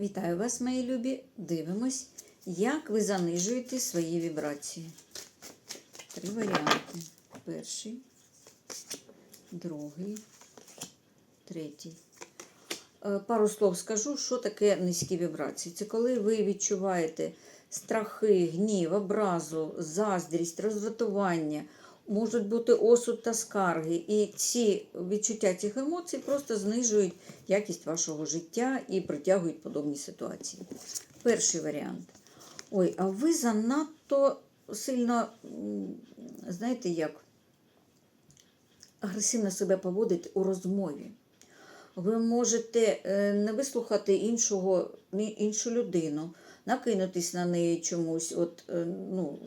Вітаю вас, мої любі. Дивимось, як ви занижуєте свої вібрації. Три варіанти. Перший, другий, третій. Е, Пару слов скажу, що таке низькі вібрації. Це коли ви відчуваєте страхи, гнів, образу, заздрість, роздратування, можуть бути осуд та скарги. І ці відчуття цих емоцій просто знижують якість вашого життя і притягують подобні ситуації. Перший варіант. Ой, а ви занадто сильно, знаєте як, агресивно себе поводите у розмові. Ви можете е, не вислухати іншого, іншу людину, накинутись на неї чомусь. От, е, ну,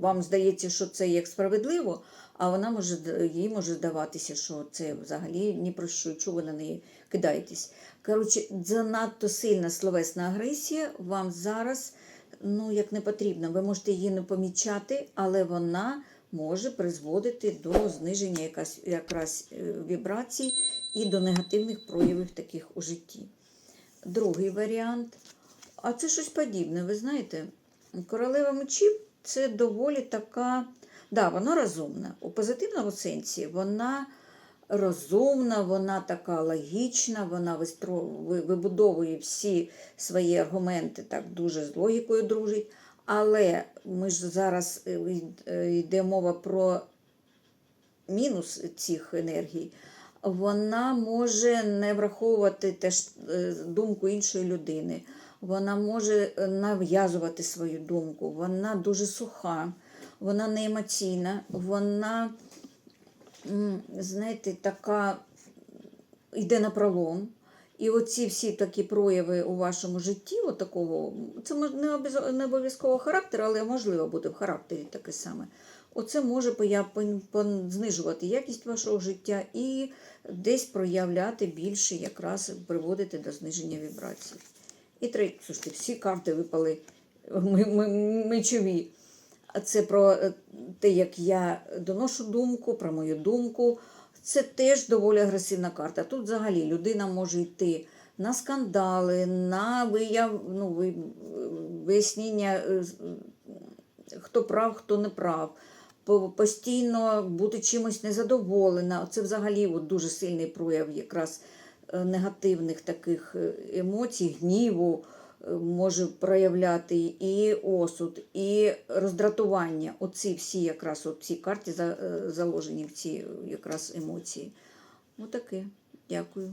вам здається, що це як справедливо, а вона може їй може здаватися, що це взагалі ні про що, чого ви на неї кидаєтесь. Коротше, занадто сильна словесна агресія вам зараз ну, як не потрібно. Ви можете її не помічати, але вона може призводити до зниження якась, якраз е, вібрацій і до негативних проявів таких у житті. Другий варіант. А це щось подібне, ви знаєте, королева мечів це доволі така, да, вона розумна. У позитивному сенсі вона розумна, вона така логічна, вона вистро- вибудовує всі свої аргументи так дуже з логікою дружить. Але ми ж зараз е, е, йде мова про мінус цих енергій. Вона може не враховувати теж е, думку іншої людини. Вона може е, нав'язувати свою думку. Вона дуже суха, вона не емоційна, вона, знаєте, така йде на пролом. І оці всі такі прояви у вашому житті, от це не обов'язково характер, але можливо бути в характері таке саме. Оце може знижувати якість вашого життя і десь проявляти більше, якраз приводити до зниження вібрацій. І третє, слушайте, всі карти випали мечові. Це про е, те, як я доношу думку, про мою думку. Це теж доволі агресивна карта. Тут взагалі людина може йти на скандали, на вияв, ну, вияснення, е, хто прав, хто не прав. Постійно бути чимось незадоволена. Це взагалі от дуже сильний прояв якраз негативних таких е, емоцій, гніву е, може проявляти і осуд, і роздратування. Оці всі якраз от ці карті е, заложені в ці якраз емоції. Отаке. Дякую.